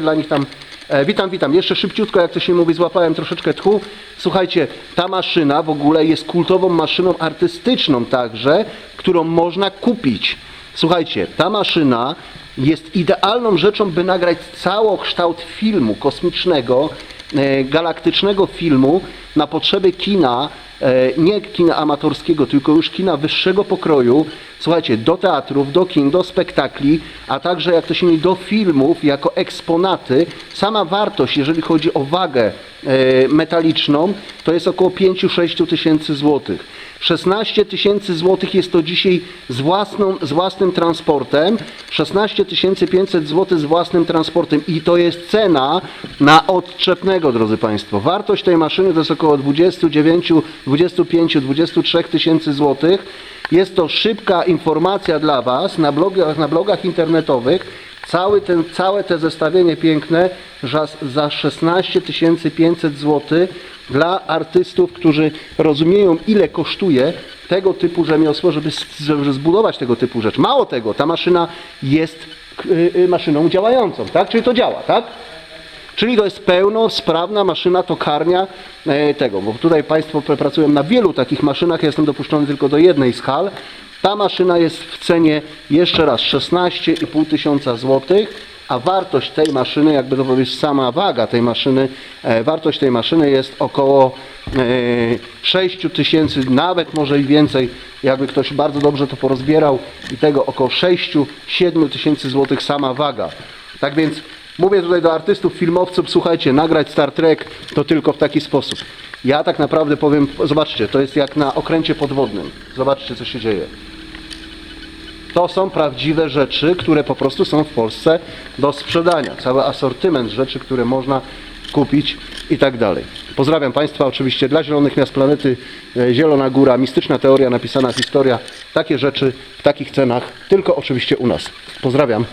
dla nich tam. E, witam, witam. Jeszcze szybciutko, jak to się mówi, złapałem troszeczkę tchu. Słuchajcie, ta maszyna w ogóle jest kultową maszyną artystyczną także, którą można kupić. Słuchajcie, ta maszyna jest idealną rzeczą, by nagrać całokształt filmu kosmicznego, e, galaktycznego filmu na potrzeby kina, nie kina amatorskiego, tylko już kina wyższego pokroju. Słuchajcie, do teatrów, do kin, do spektakli, a także jak to się mówi, do filmów jako eksponaty. Sama wartość, jeżeli chodzi o wagę e, metaliczną, to jest około 5-6 tysięcy złotych. 16 tysięcy złotych jest to dzisiaj z, własną, z własnym transportem, 16 500 zł z własnym transportem i to jest cena na odczepnego, drodzy Państwo. Wartość tej maszyny to jest około 29, 25, 23 tysięcy złotych. Jest to szybka informacja dla Was na blogach, na blogach internetowych. Cały ten, całe te zestawienie piękne za, za 16 500 zł dla artystów, którzy rozumieją ile kosztuje tego typu rzemiosło, żeby, żeby zbudować tego typu rzecz. Mało tego, ta maszyna jest y, y, maszyną działającą, tak? Czyli to działa, tak? Czyli to jest pełnosprawna maszyna tokarnia e, tego, bo tutaj Państwo pr- pracują na wielu takich maszynach, ja jestem dopuszczony tylko do jednej z hal. Ta maszyna jest w cenie jeszcze raz 16,5 tysiąca złotych, a wartość tej maszyny, jakby to powiedzieć, sama waga tej maszyny, e, wartość tej maszyny jest około e, 6 tysięcy, nawet może i więcej, jakby ktoś bardzo dobrze to porozbierał i tego około 6-7 tysięcy złotych sama waga. Tak więc Mówię tutaj do artystów, filmowców, słuchajcie, nagrać Star Trek to tylko w taki sposób. Ja tak naprawdę powiem, zobaczcie, to jest jak na okręcie podwodnym. Zobaczcie, co się dzieje. To są prawdziwe rzeczy, które po prostu są w Polsce do sprzedania. Cały asortyment rzeczy, które można kupić i tak dalej. Pozdrawiam Państwa oczywiście dla Zielonych Miast Planety, e, Zielona Góra, mistyczna teoria, napisana historia. Takie rzeczy w takich cenach, tylko oczywiście u nas. Pozdrawiam.